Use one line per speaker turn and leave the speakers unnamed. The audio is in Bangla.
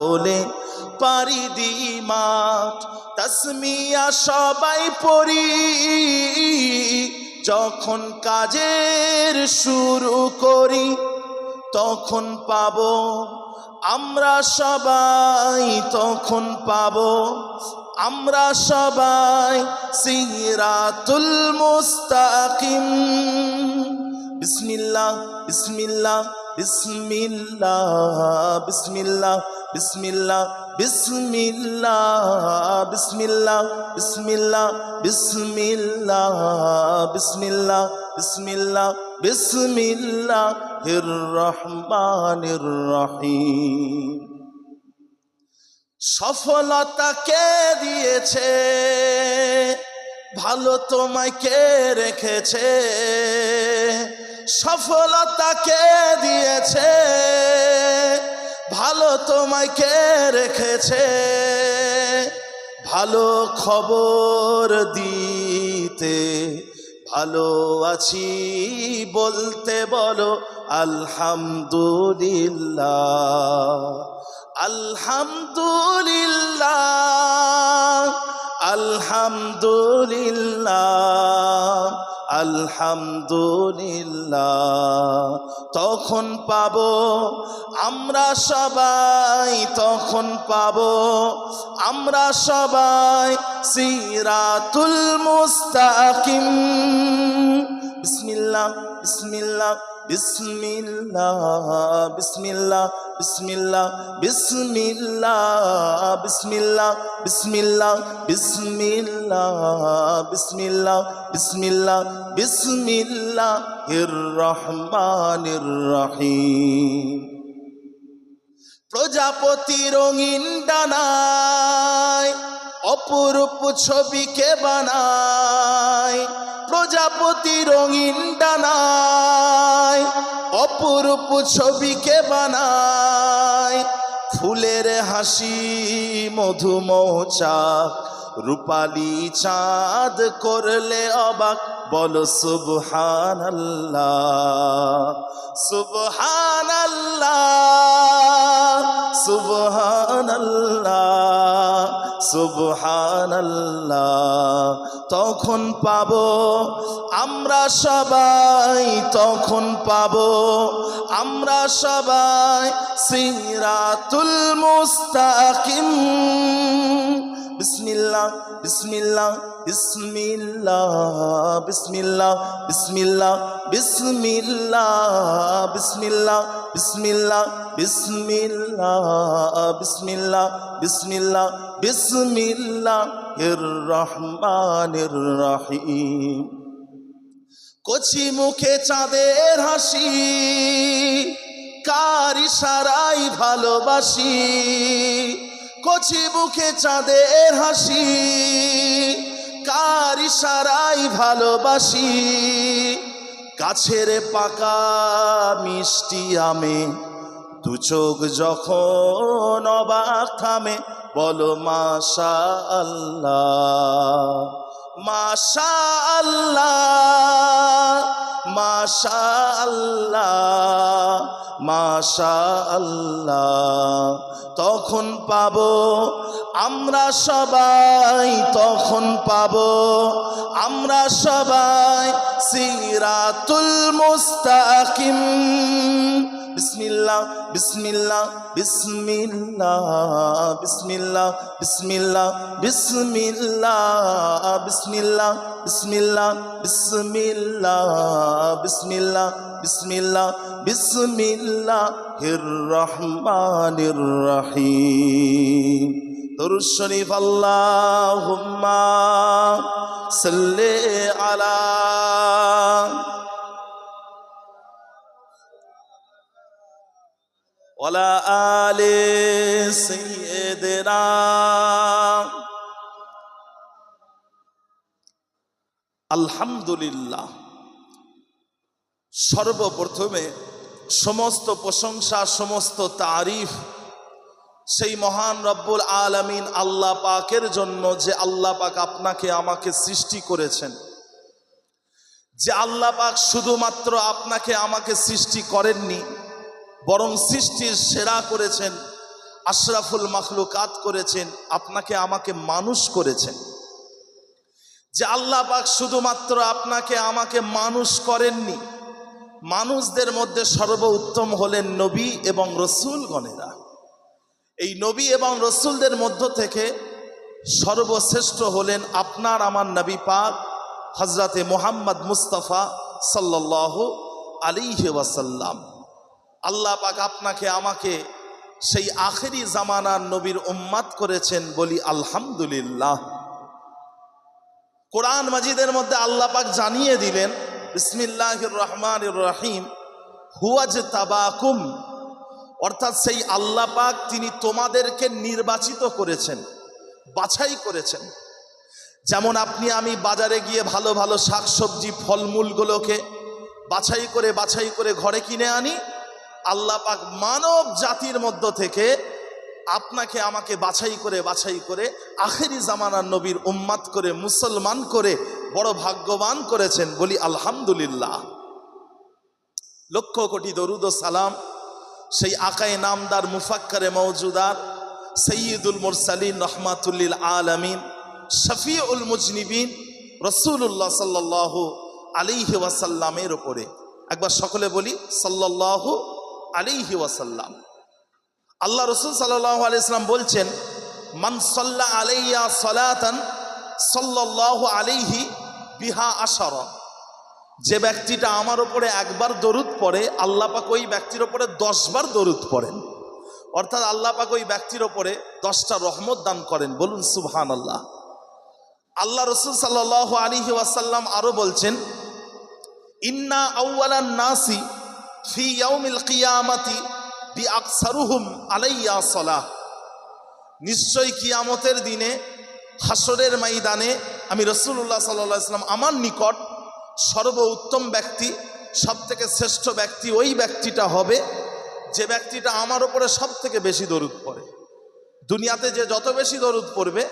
বলে, পারি দি মাঠ, তসমিয়া সবাই পড়ি। যখন কাজের শুরু করি, তখন পাব আমরা সবাই, তখন পাব আমরা সবাই সিরাতুল মুস্তাকিম। বিসমিল্লাহ বিসমিল্লাহ বিসমিল্লাহ বিসমিল্লাহ। বিসমিল্লাহ বিসমিল্লাহ বিসমিল্লাহ বিসমিল্লাহ বিসমিল্লাহ বিসমিল্লাহ বিসমিল্লাহ বিসমিল্লাহ হির রহমানির রহিম। সফলতা কে দিয়েছে? ভালো তোমায় কে রেখেছে? সফলতা কে দিয়েছে? ভালো তোমায় কে রেখেছে? ভালো খবর দিতে ভালো আছি বলতে বলো আলহামদুলিল্লাহ আলহামদুলিল্লাহ আলহামদুলিল্লাহ। আলহামদুলিল্লাহ তখন পাব আমরা সবাই তখন পাব আমরা সবাই সিরাতুল মুস্তাকিম। বিসমিল্লাহ বিসমিল্লাহ বিসমিল্লাহ বিসমিল্লাহ বিসমিল্লাহ বিসমিল্লাহ বিসমিল্লাহ বিসমিল্লাহ বিসমিল্লাহ বিসমিল্লাহ বিসমিল্লাহ বিসমিল্লাহ হির রহমানির রহিম প্রজাপতি রঙিন ডানায় অপরূপ ছবিকে বানায়, প্রজাপতি রঙিন ডানায়। অপরূপ ছবিকে বানায়, ফুলের হাসি মধুমৌচাক, রূপালি চাঁদ করলে অবাক, বলো সুবহান আল্লাহ সুবহান সুবহান আল্লাহ তখন পাব আমরা সবাই তখন পাব আমরা সবাই সিরাতুল মুস্তাকিম। বিসমিল্লাহ বিসমিল্লাহ বিসমিল্লাহ বিসমিল্লাহ বিসমিল্লাহ বিসমিল্লাহ বিসমিল্লাহ বিসমিল্লাহ বিসমিল্লাহ বিসমিল্লাহ বিসমিল্লাহ বিসমিল্লাহ এর রহমানির রহিম কচি মুখে চাঁদের হাসি কার ইশারাই ভালোবাসি কচি মুখে চাঁদের হাসি, কার ইশারাই ভালোবাসি? কাছের পাকা মিষ্টি আমে, দু চোখ যখন অবাক থামে, বলো মাশা আল্লাহ আল্লাহ তখন পাবো আমরা সবাই তখন পাবো আমরা সবাই সিরাতুল মুস্তাকিম। বিসমিল্লাহ বিসমিল্লাহ বিসমিল্লাহ বিসমিল্লাহ বিসমিল্লাহ বিসমিল্লাহ বিসমিল্লাহ বিসমিল্লাহ বিসমিল্লাহ বিসমিল্লাহ বিসমিল্লাহ বিসমিল্লাহ হির রহমানির রহিম দরুদ শরীফ আল্লাহুম্মা সাল্লি আলা ওয়ালা আলে সাইয়্যিদিনা আলহামদুলিল্লাহ, সর্বপ্রথমে সমস্ত প্রশংসা, সমস্ত তারিফ সেই মহান রব্বুল আলামিন আল্লাহ পাকের জন্য যে আল্লাহ পাক আপনাকে, আমাকে সৃষ্টি করেছেন। যে আল্লাহ পাক শুধুমাত্র আপনাকে, আমাকে সৃষ্টি করেননি বরং সৃষ্টির সেরা করেছেন, আশরাফুল মাখলুকাত করেছেন, আপনাকে আমাকে মানুষ করেছেন। যে আল্লাহ পাক শুধুমাত্র আপনাকে আমাকে মানুষ করেননি, মানুষদের মধ্যে সর্বোত্তম হলেন নবী এবং রসুলগণেরা। এই নবী এবং রসুলদের মধ্য থেকে সর্বশ্রেষ্ঠ হলেন আপনার আমার নবী পাক হজরতে মোহাম্মদ মুস্তাফা সাল্লাহ আলিহে ওয়াসাল্লাম। আল্লাহ পাক আপনাকে, আমাকে সেই আখেরি জামানার নবীর উম্মাদ করেছেন বলি আলহামদুলিল্লাহ। কোরআন মাজিদের মধ্যে আল্লাহ পাক জানিয়ে দিলেন, বিসমিল্লাহির রহমান রহিম হুয়াজ তাবাকুম। অর্থাৎ সেই আল্লাহ পাক তিনি তোমাদেরকে নির্বাচিত করেছেন, বাছাই করেছেন। যেমন আপনি, আমি বাজারে গিয়ে ভালো ভালো শাকসবজি, ফলমূলগুলোকে বাছাই করে বাছাই করে ঘরে কিনে আনি আল্লাহ পাক মানব জাতির মধ্য থেকে আপনাকে আমাকে বাছাই করে বাছাই করে আখেরি জামানার নবীর উম্মাদ করে, মুসলমান করে, বড় ভাগ্যবান করেছেন বলি আলহামদুলিল্লাহ। লক্ষ কোটি দরুদ ও সালাম সেই আকায় নামদার, মুফাক্কারে মৌজুদার সৈয়দুল মুরসালিন রহমাতুল্লিল আলমিন, শফিউল মুজনিবিন রসুল্লাহ সাল্লাহ আলিহি ওয়াসাল্লামের ওপরে একবার সকলে বলি সাল্লাহ আলিহি ওয়াসাল্লাম। আল্লাহ রসুল সাল্লাহ আলাইসলাম বলছেন, মান সাল্লা আলাইয়া সলাতান সাল্লাহ আলিহি বিহা আশারা। যে ব্যক্তিটা আমার ওপরে একবার দরুদ পড়ে, আল্লাহ পাক ওই ব্যক্তির ওপরে দশবার দরুদ পড়েন। অর্থাৎ আল্লাহ পাক ওই ব্যক্তির ওপরে দশটা রহমত দান করেন। বলুন সুবহান আল্লাহ আল্লাহ রসুল সাল্লাহ আলিহি ওয়াসাল্লাম আরও বলছেন, ইন্না আউ্লান নাসি ফি ইয়াউমিল কিয়ামাতি বি আকসারুহুম আলাইয়া সলাহ। নিশ্চয় কিয়ামতের দিনে হাসরের ময়দানে আমি রসুল্লাহ সাল্লাহ ইসলাম আমার নিকট সর্ব উত্তম ব্যক্তি সব থেকে শ্রেষ্ঠ ব্যক্তি ওই ব্যক্তিটা হবে, যে ব্যক্তিটা আমার ওপরে সব থেকে বেশি দরুদ পড়ে। দুনিয়াতে যে যত বেশি দরুদ পড়বে